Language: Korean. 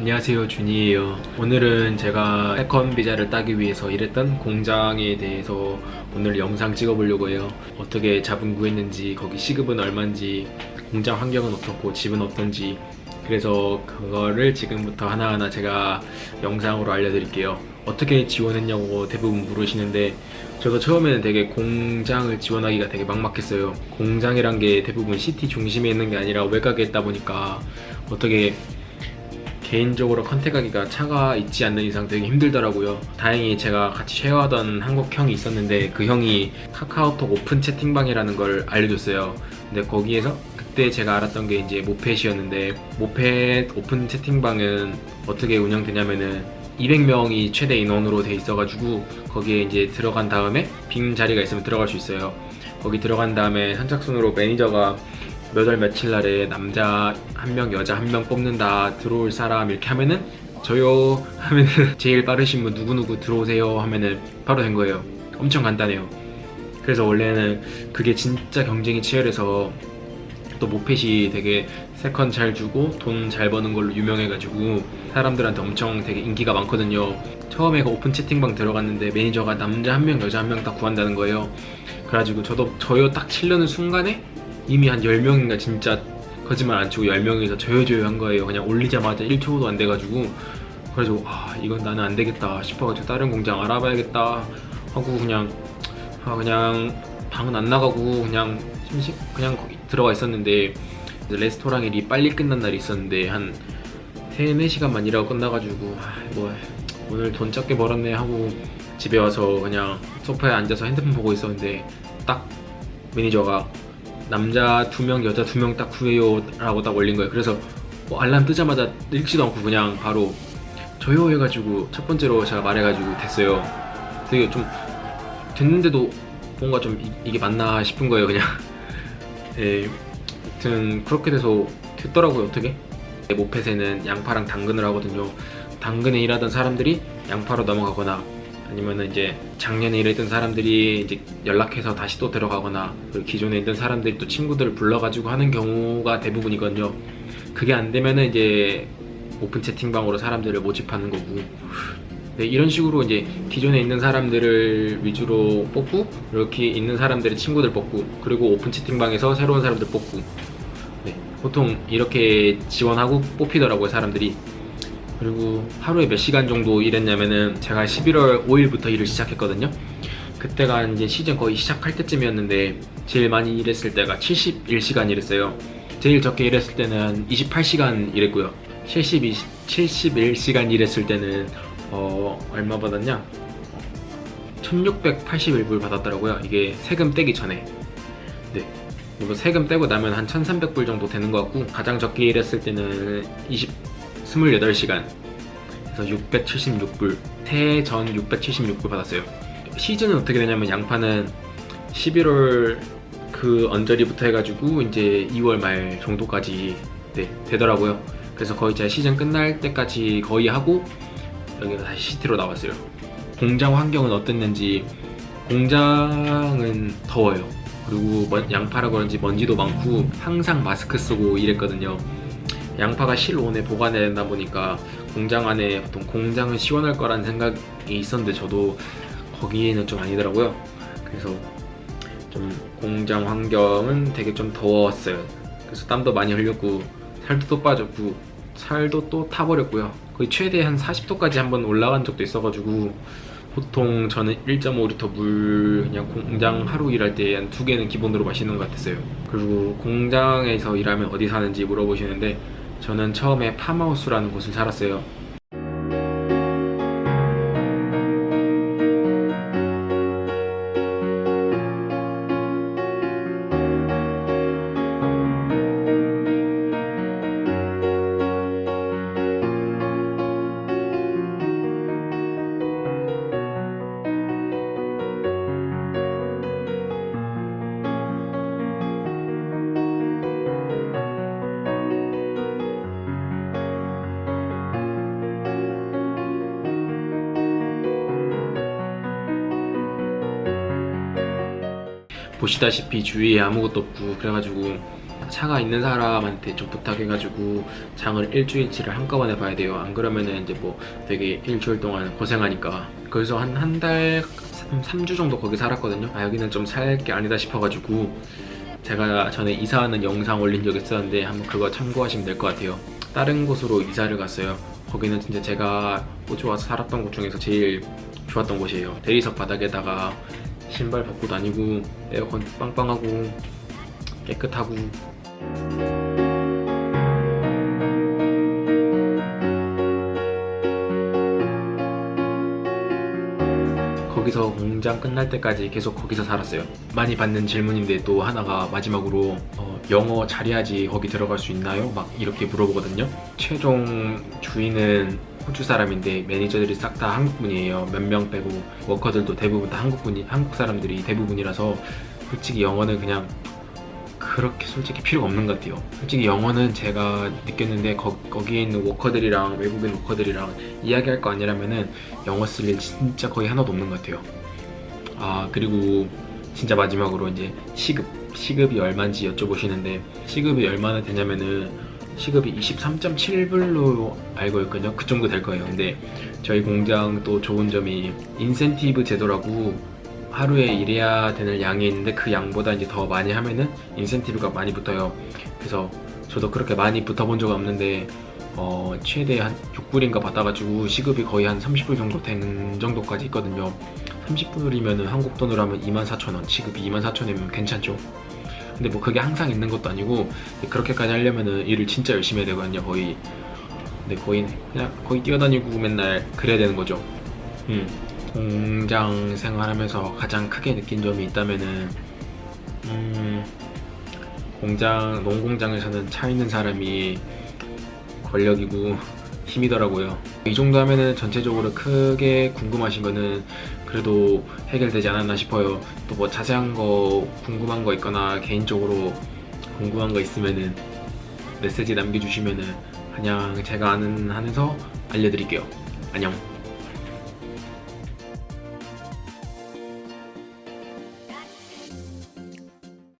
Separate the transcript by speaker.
Speaker 1: 안녕하세요 준이에요. 오늘은 제가 세컨 비자를 따기 위해서 일했던 공장에 대해서 오늘 영상 찍어보려고 해요. 어떻게 자본 구했는지 거기 시급은 얼마인지 공장 환경은 어떻고 집은 어떤지. 그래서 그거를 지금부터 하나하나 제가 영상으로 알려드릴게요. 어떻게 지원했냐고 대부분 물으시는데 저도 처음에는 되게 공장을 지원하기가 되게 막막했어요. 공장이란 게 대부분 시티 중심에 있는 게 아니라 외곽에 있다 보니까 어떻게 개인적으로 컨택하기가 차가 있지 않는 이상 되게 힘들더라고요. 다행히 제가 같이 쉐어하던 한국 형이 있었는데 그 형이 카카오톡 오픈 채팅방이라는 걸 알려줬어요. 근데 거기에서 그때 제가 알았던 게 이제 모펫이었는데 모펫 오픈 채팅방은 어떻게 운영되냐면은 200명이 최대 인원으로 돼 있어가지고 거기에 이제 들어간 다음에 빈 자리가 있으면 들어갈 수 있어요. 거기 들어간 다음에 선착순으로 매니저가 몇 월 며칠 날에 남자 한 명, 여자 한 명 뽑는다 들어올 사람 이렇게 하면은 저요 하면은 제일 빠르신 분 누구누구 들어오세요 하면은 바로 된 거예요. 엄청 간단해요. 그래서 원래는 그게 진짜 경쟁이 치열해서 또 모펫이 되게 세컨 잘 주고 돈 잘 버는 걸로 유명해가지고 사람들한테 엄청 되게 인기가 많거든요. 처음에 그 오픈 채팅방 들어갔는데 매니저가 남자 한 명, 여자 한 명 딱 구한다는 거예요. 그래가지고 저도 저요 딱 치려는 순간에 이미 한 10명인가 진짜 거짓말 안 치고 10명이서 저요저요 한 거예요. 그냥 올리자마자 1초도 안 돼가지고 그래가지고 아 이건 나는 안 되겠다 싶어가지고 다른 공장 알아봐야겠다 하고 그냥 아 그냥 방은 안 나가고 그냥 심심 그냥 거기 들어가 있었는데 레스토랑 일이 빨리 끝난 날이 있었는데 한 3, 4시간만 일하고 끝나가지고 아, 뭐 오늘 돈 적게 벌었네 하고 집에 와서 그냥 소파에 앉아서 핸드폰 보고 있었는데 딱 매니저가 남자 두 명, 여자 두 명 딱 구해요 라고 딱 올린 거예요. 그래서 뭐 알람 뜨자마자 읽지도 않고 그냥 바로 저요 해가지고 첫 번째로 제가 말해가지고 됐어요. 되게 좀 됐는데도 뭔가 좀 이, 게 맞나 싶은 거예요, 그냥. 네, 아무튼 그렇게 돼서 됐더라고요, 어떻게? 모펫에는 양파랑 당근을 하거든요. 당근에 일하던 사람들이 양파로 넘어가거나 아니면은 이제 작년에 일했던 사람들이 이제 연락해서 다시 또 들어가거나 기존에 있던 사람들이 또 친구들을 불러가지고 하는 경우가 대부분이거든요. 그게 안 되면은 이제 오픈 채팅방으로 사람들을 모집하는 거고. 네, 이런 식으로 이제 기존에 있는 사람들을 위주로 뽑고 이렇게 있는 사람들의 친구들 뽑고 그리고 오픈 채팅방에서 새로운 사람들 뽑고. 네, 보통 이렇게 지원하고 뽑히더라고요 사람들이 그리고 하루에 몇 시간 정도 일했냐면은 제가 11월 5일부터 일을 시작했거든요. 그때가 이제 시즌 거의 시작할 때쯤이었는데 제일 많이 일했을 때가 71시간 일했어요. 제일 적게 일했을 때는 28시간 일했고요. 72, 71시간 일했을 때는 어, 얼마 받았냐? 1681불 받았더라고요. 이게 세금 떼기 전에. 네. 그리고 세금 떼고 나면 한 1300불 정도 되는 것 같고 가장 적게 일했을 때는 20 28시간. 그래서 676불. 새해 전 676불 받았어요. 시즌은 어떻게 되냐면 양파는 11월 그 언저리부터 해가지고 이제 2월 말 정도까지 네, 되더라고요. 그래서 거의 제가 시즌 끝날 때까지 거의 하고 여기서 다시 시티로 나왔어요. 공장 환경은 어땠는지 공장은 더워요. 그리고 먼- 양파라 그런지 먼지도 많고 항상 마스크 쓰고 일했거든요 양파가 실온에 보관해야 된다 보니까 공장 안에 보통 공장은 시원할 거라는 생각이 있었는데 저도 거기에는 좀 아니더라고요. 그래서 좀 공장 환경은 되게 좀 더웠어요. 그래서 땀도 많이 흘렸고 살도 또 빠졌고 살도 또 타버렸고요. 거의 최대 한 40도까지 한번 올라간 적도 있어가지고 보통 저는 1.5리터 물 그냥 공장 하루 일할 때 한 두 개는 기본으로 마시는 것 같았어요. 그리고 공장에서 일하면 어디 사는지 물어보시는데 저는 처음에 팜하우스라는 곳을 살았어요. 보시다시피 주위에 아무것도 없고 그래가지고 차가 있는 사람한테 좀 부탁해가지고 장을 일주일치를 한꺼번에 봐야 돼요. 안 그러면은 이제 뭐 되게 일주일 동안 고생하니까. 그래서 한 한 달, 3주 정도 거기 살았거든요. 아, 여기는 좀 살 게 아니다 싶어가지고 제가 전에 이사하는 영상 올린 적 있었는데 한번 그거 참고하시면 될 것 같아요. 다른 곳으로 이사를 갔어요. 거기는 진짜 제가 호주 와서 살았던 곳 중에서 제일 좋았던 곳이에요. 대리석 바닥에다가 신발 벗고 다니고 에어컨 빵빵하고 깨끗하고 거기서 공장 끝날 때까지 계속 거기서 살았어요. 많이 받는 질문인데 또 하나가 마지막으로 어, 영어 잘해야지 거기 들어갈 수 있나요? 막 이렇게 물어보거든요. 최종 주인은 호주 사람인데 매니저들이 싹 다 한국 분이에요. 몇 명 빼고 워커들도 대부분 다 한국 분이 한국 사람들이 대부분이라서 솔직히 영어는 그냥 그렇게 솔직히 필요가 없는 것 같아요. 솔직히 영어는 제가 느꼈는데 거, 거기에 있는 워커들이랑 외국인 워커들이랑 이야기할 거 아니라면은 영어 쓸 일 진짜 거의 하나도 없는 것 같아요. 아 그리고 진짜 마지막으로 이제 시급 시급이 얼마인지 여쭤보시는데 시급이 얼마나 되냐면은 시급이 23.7불로 알고 있거든요. 그 정도 될 거예요. 근데 저희 공장 또 좋은 점이 인센티브 제도라고 하루에 일해야 되는 양이 있는데 그 양보다 이제 더 많이 하면은 인센티브가 많이 붙어요. 그래서 저도 그렇게 많이 붙어본 적은 없는데 어, 최대 한 6불인가 받아가지고 시급이 거의 한 30불 정도 된 정도까지 있거든요. 30불이면은 한국 돈으로 하면 24,000원, 시급이 24,000원이면 괜찮죠. 근데 뭐 그게 항상 있는 것도 아니고 그렇게까지 하려면은 일을 진짜 열심히 해야 되거든요. 거의 근데 거의 그냥 거의 뛰어다니고 맨날 그래야 되는 거죠. 음. 공장 생활하면서 가장 크게 느낀 점이 있다면은 음, 공장 농공장에서는 차 있는 사람이 권력이고 힘이더라고요. 이 정도 하면은 전체적으로 크게 궁금하신 거는 그래도 해결되지 않았나 싶어요. 또 뭐 자세한 거 궁금한 거 있거나 개인적으로 궁금한 거 있으면은 메시지 남겨주시면은 그냥 제가 아는 한에서 알려드릴게요. 안녕.